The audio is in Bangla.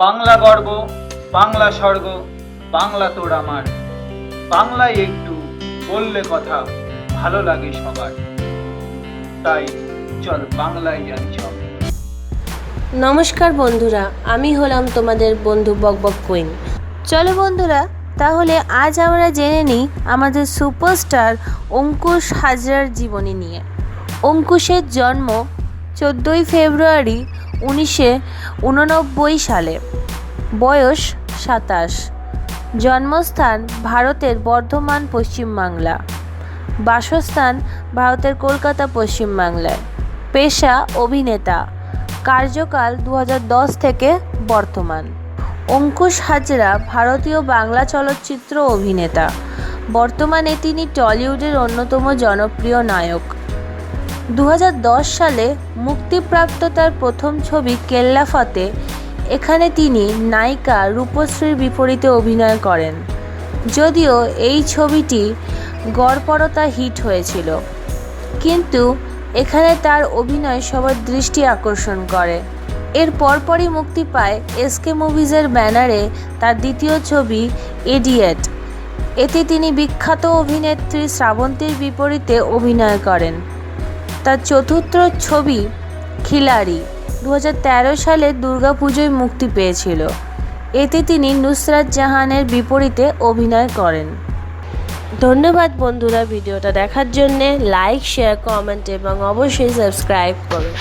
বাংলা গর্ব, বাংলা স্বর্গ, বাংলা তোর আমার। বাংলায় একটু বললে কথা ভালো লাগে সবার। তাই চল বাংলায় জানি সব নমস্কার বন্ধুরা, আমি হলাম তোমাদের বন্ধু বকবক কুইন। চলো বন্ধুরা, তাহলে আজ আমরা জেনে নিই আমাদের সুপারস্টার অঙ্কুশ হাজরার জীবনী নিয়ে। অঙ্কুশের জন্ম চোদ্দোই ফেব্রুয়ারি উনিশে উননব্বই সালে। বয়স সাতাশ। জন্মস্থান ভারতের বর্ধমান পশ্চিমবাংলা বাসস্থান ভারতের কলকাতা পশ্চিমবাংলায় পেশা অভিনেতা। কার্যকাল দু হাজার দশ থেকে বর্তমান। অঙ্কুশ হাজরা ভারতীয় বাংলা চলচ্চিত্র অভিনেতা। বর্তমানে তিনি টলিউডের অন্যতম জনপ্রিয় নায়ক। দু হাজার দশ সালে মুক্তিপ্রাপ্ত তার প্রথম ছবি কেল্লাফতে এখানে তিনি নায়িকা রূপশ্রীর বিপরীতে অভিনয় করেন। যদিও এই ছবিটি গড়পড়তা হিট হয়েছিল, কিন্তু এখানে তার অভিনয় সবার দৃষ্টি আকর্ষণ করে। এর পরপরই মুক্তি পায় এসকে মুভিজের ব্যানারে তার দ্বিতীয় ছবি এডিয়েট এতে তিনি বিখ্যাত অভিনেত্রী শ্রাবন্তীর বিপরীতে অভিনয় করেন। তার চতুর্থ ছবি খিলাড়ি। দু হাজার তেরো সালে দুর্গাপুজোয় মুক্তি পেয়েছিল। এতে তিনি নুসরাত জাহানের বিপরীতে অভিনয় করেন। ধন্যবাদ বন্ধুরা ভিডিওটা দেখার জন্যে। লাইক, শেয়ার, কমেন্ট এবং অবশ্যই সাবস্ক্রাইব করুন।